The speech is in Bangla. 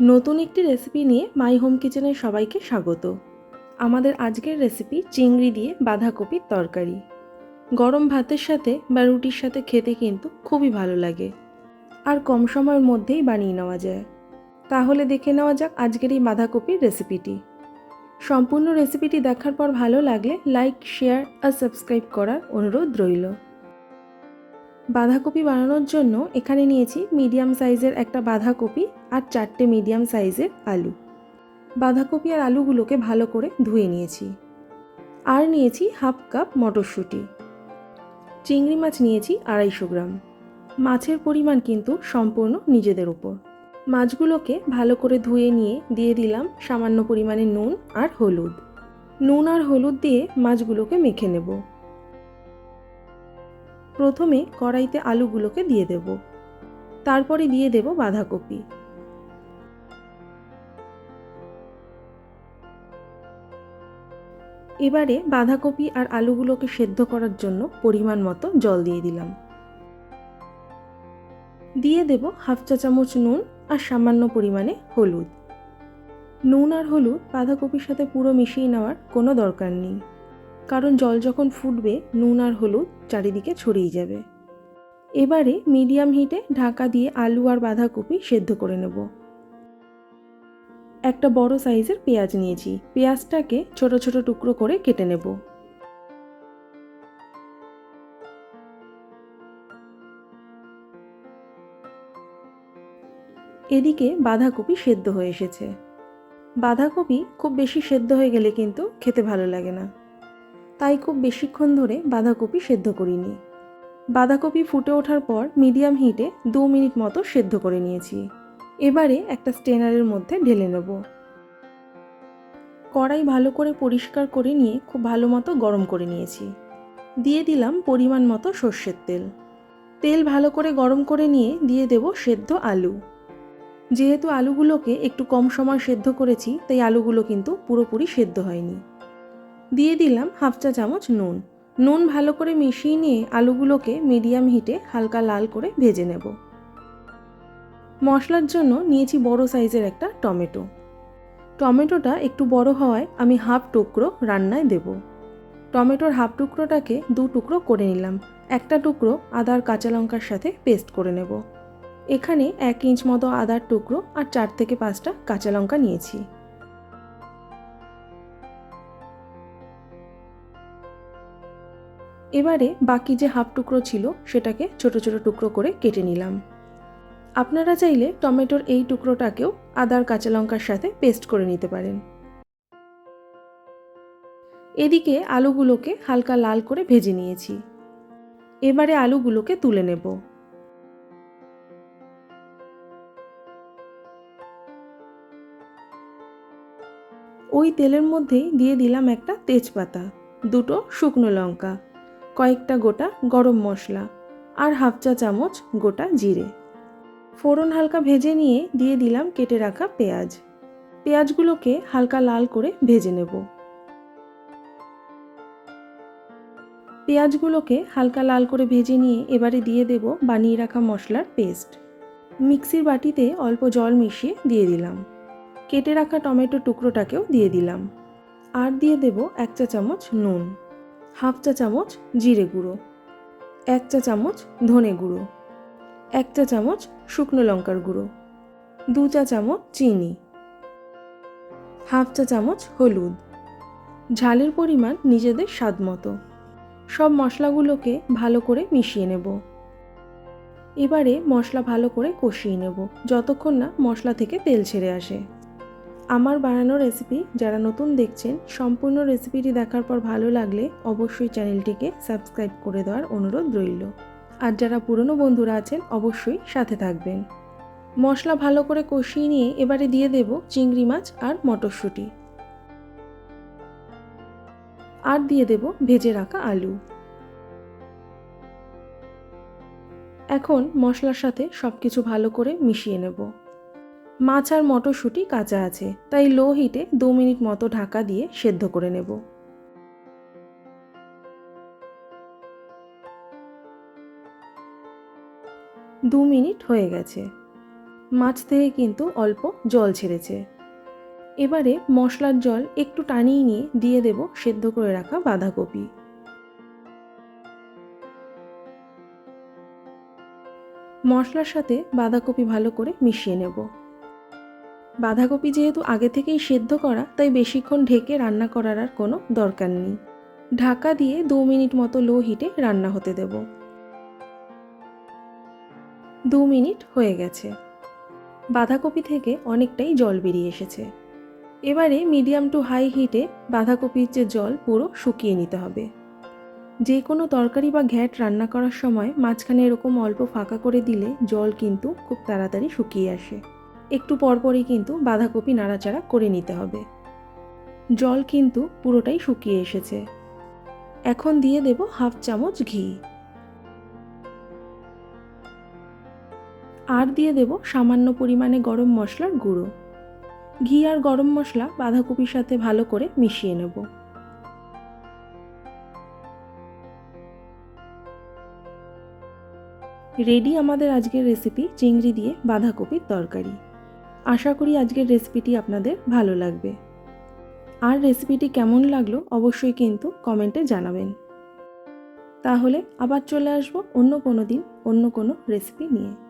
নতুন একটি রেসিপি নিয়ে মাই হোম কিচেনের সবাইকে স্বাগত। আমাদের আজকের রেসিপি চিংড়ি দিয়ে বাঁধাকপির তরকারি। গরম ভাতের সাথে বা রুটির সাথে খেতে কিন্তু খুবই ভালো লাগে। আর কম সময়ের মধ্যেই বানিয়ে নেওয়া যায়। তাহলে দেখে নেওয়া যাক আজকের এই বাঁধাকপির রেসিপিটি সম্পূর্ণ রেসিপিটি দেখার পর ভালো লাগলে লাইক শেয়ার আর সাবস্ক্রাইব করার অনুরোধ রইল। বাঁধাকপি বানানোর জন্য এখানে নিয়েছি মিডিয়াম সাইজের একটা বাঁধাকপি আর চারটে মিডিয়াম সাইজের আলু। বাঁধাকপি আর আলুগুলোকে ভালো করে ধুয়ে নিয়েছি। আর নিয়েছি হাফ কাপ মটরশুঁটি। চিংড়ি মাছ নিয়েছি আড়াইশো গ্রাম। মাছের পরিমাণ কিন্তু সম্পূর্ণ নিজেদের উপর মাছগুলোকে ভালো করে ধুয়ে নিয়ে দিয়ে দিলাম সামান্য পরিমাণে নুন আর হলুদ। নুন আর হলুদ দিয়ে মাছগুলোকে মেখে নেব। প্রথমে কড়াইতে আলুগুলোকে দিয়ে দেব। তারপরে দিয়ে দেব বাঁধাকপি। এবারে বাঁধাকপি আর আলুগুলোকে সেদ্ধ করার জন্য পরিমাণ মতো জল দিয়ে দিলাম। দিয়ে দেব হাফ চা চামচ নুন আর সামান্য পরিমাণে হলুদ। নুন আর হলুদ বাঁধাকপির সাথে পুরো মিশিয়ে নেওয়ার কোনো দরকার নেই। কারণ জল যখন ফুটবে, নুন আর হলুদ চারিদিকে ছড়িয়ে যাবে। এবারে মিডিয়াম হিটে ঢাকা দিয়ে আলু আর বাঁধাকপি সেদ্ধ করে নেব। একটা বড় সাইজের পেঁয়াজ নিয়েছি। পেঁয়াজটাকে ছোট ছোট টুকরো করে কেটে নেব। এদিকে বাঁধাকপি সেদ্ধ হয়ে এসেছে। বাঁধাকপি খুব বেশি সেদ্ধ হয়ে গেলে কিন্তু খেতে ভালো লাগে না। তাই খুব বেশিক্ষণ ধরে বাঁধাকপি সেদ্ধ করিনি। বাঁধাকপি ফুটে ওঠার পর মিডিয়াম হিটে দু মিনিট মতো সেদ্ধ করে নিয়েছি। এবারে একটা স্টেনারের মধ্যে ঢেলে নেব। কড়াই ভালো করে পরিষ্কার করে নিয়ে খুব ভালো মতো গরম করে নিয়েছি। দিয়ে দিলাম পরিমাণ মতো সর্ষের তেল। তেল ভালো করে গরম করে নিয়ে দিয়ে দেব সেদ্ধ আলু। যেহেতু আলুগুলোকে একটু কম সময় সেদ্ধ করেছি, তাই আলুগুলো কিন্তু পুরোপুরি সেদ্ধ হয়নি। দিয়ে দিলাম হাফ চা চামচ নুন। নুন ভালো করে মিশিয়ে নিয়ে আলুগুলোকে মিডিয়াম হিটে হালকা লাল করে ভেজে নেব। মশলার জন্য নিয়েছি বড় সাইজের একটা টমেটো। টমেটোটা একটু বড় হওয়ায় আমি হাফ টুকরো রান্নায় দেব। টমেটোর হাফ টুকরোটাকে দু টুকরো করে নিলাম। একটা টুকরো আদার কাঁচা লঙ্কার সাথে পেস্ট করে নেব। এখানে এক ইঞ্চ মতো আদার টুকরো আর চার থেকে পাঁচটা কাঁচা লঙ্কা নিয়েছি। এবারে বাকি যে হাফ টুকরো ছিল সেটাকে ছোট ছোট টুকরো করে কেটে নিলাম। আপনারা চাইলে টমেটোর এই টুকরোটাকেও আদার কাঁচা লঙ্কার সাথে পেস্ট করে নিতে পারেন। এদিকে আলুগুলোকে হালকা লাল করে ভেজে নিয়েছি। এবারে আলুগুলোকে তুলে নেব। ওই তেলের মধ্যেই দিয়ে দিলাম একটা তেজপাতা, দুটো শুকনো লঙ্কা। কয়েকটা গোটা গরম মশলা আর হাফ চা চামচ গোটা জিরে। ফোড়ন হালকা ভেজে নিয়ে দিয়ে দিলাম কেটে রাখা পেঁয়াজ। পেঁয়াজগুলোকে হালকা লাল করে ভেজে নেব। পেঁয়াজগুলোকে হালকা লাল করে ভেজে নিয়ে এবারে দিয়ে দেব বানিয়ে রাখা মশলার পেস্ট। মিক্সির বাটিতে অল্প জল মিশিয়ে দিয়ে দিলাম। কেটে রাখা টমেটো টুকরোটাকেও দিয়ে দিলাম। আর দিয়ে দেব এক চা চামচ নুন। হাফ চা চামচ জিরে গুঁড়ো, এক চা চামচ ধনে গুঁড়ো, এক চা চামচ শুকনো লঙ্কার গুঁড়ো, দু চা চামচ চিনি, হাফ চা চামচ হলুদ। ঝালের পরিমাণ নিজেদের স্বাদ মতো। সব মশলাগুলোকে ভালো করে মিশিয়ে নেব। এবারে মশলা ভালো করে কষিয়ে নেব, যতক্ষণ না মশলা থেকে তেল ছেড়ে আসে। আমার বানানো রেসিপি যারা নতুন দেখছেন, সম্পূর্ণ রেসিপিটি দেখার পর ভালো লাগলে অবশ্যই চ্যানেলটিকে সাবস্ক্রাইব করে দেওয়ার অনুরোধ রইল। আর যারা পুরনো বন্ধুরা আছেন, অবশ্যই সাথে থাকবেন। মশলা ভালো করে কষিয়ে নিয়ে এবারে দিয়ে দেব চিংড়ি মাছ আর মটরশুঁটি। আর দিয়ে দেব ভেজে রাখা আলু। এখন মশলার সাথে সব কিছু ভালো করে মিশিয়ে নেব। মাছ আর মটরশুঁটি কাঁচা আছে, তাই লো হিটে দু মিনিট মতো ঢাকা দিয়ে সেদ্ধ করে নেব। দু মিনিট হয়ে গেছে। মাছ থেকে কিন্তু অল্প জল ছেড়েছে। এবারে মশলার জল একটু টানিয়ে নিয়ে দিয়ে দেব সেদ্ধ করে রাখা বাঁধাকপি। মশলার সাথে বাঁধাকপি ভালো করে মিশিয়ে নেব। বাঁধাকপি যেহেতু আগে থেকেই সেদ্ধ করা, তাই বেশিক্ষণ ঢেকে রান্না করার আর কোনো দরকার নেই। ঢাকা দিয়ে দু মিনিট মতো লো হিটে রান্না হতে দেব। দু মিনিট হয়ে গেছে। বাঁধাকপি থেকে অনেকটাই জল বেরিয়ে এসেছে। এবারে মিডিয়াম টু হাই হিটে বাঁধাকপির যে জল পুরো শুকিয়ে নিতে হবে। যে কোনো তরকারি বা ঘ্যাট রান্না করার সময় মাঝখানে এরকম অল্প ফাঁকা করে দিলে জল কিন্তু খুব তাড়াতাড়ি শুকিয়ে আসে। একটু পরপরই কিন্তু বাঁধাকপি নাড়াচাড়া করে নিতে হবে। জল কিন্তু পুরোটাই শুকিয়ে এসেছে। এখন দিয়ে দেব হাফ চামচ ঘি। আর দিয়ে দেব সামান্য পরিমাণে গরম মশলার গুঁড়ো। ঘি আর গরম মশলা বাঁধাকপির সাথে ভালো করে মিশিয়ে নেব। রেডি আমাদের আজকের রেসিপি চিংড়ি দিয়ে বাঁধাকপির তরকারি। আশা করি আজকের রেসিপিটি আপনাদের ভালো লাগবে। আর রেসিপিটি কেমন লাগল অবশ্যই কিন্তু কমেন্টে জানাবেন। তাহলে আবার চলে আসব অন্য কোনো দিন অন্য কোনো রেসিপি নিয়ে।